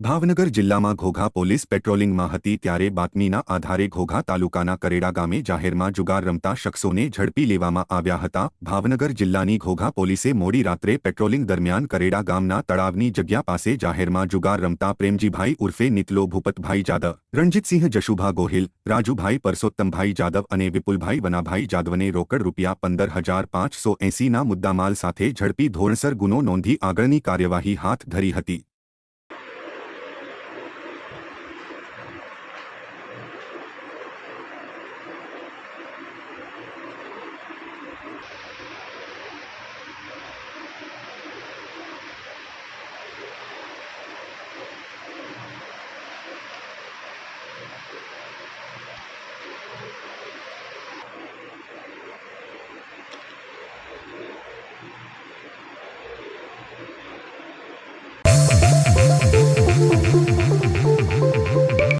ભાવનગર જિલ્લામાં ઘોઘા પોલીસ પેટ્રોલિંગમાં હતી ત્યારે બાતમીના આધારે ઘોઘા તાલુકાના કરેડા ગામે જાહેરમાં જુગાર રમતા શખ્સોને ઝડપી લેવામાં આવ્યા હતા. ભાવનગર જિલ્લાની ઘોઘા પોલીસે મોડી રાત્રે પેટ્રોલિંગ દરમિયાન કરેડા ગામના તળાવની જગ્યા પાસે જાહેરમાં જુગાર રમતા પ્રેમજીભાઈ ઉર્ફે નિતલો ભૂપતભાઈ જાદવ, રણજીતસિંહ જશુભા ગોહિલ, રાજુભાઈ પરસોત્તમભાઈ જાદવ અને વિપુલભાઈ વનાભાઈ જાદવને રોકડ રૂપિયા પંદર હજાર પાંચસો એંસીના મુદ્દામાલ સાથે ઝડપી ધોરણસર ગુનો નોંધી આગળની કાર્યવાહી હાથ ધરી હતી.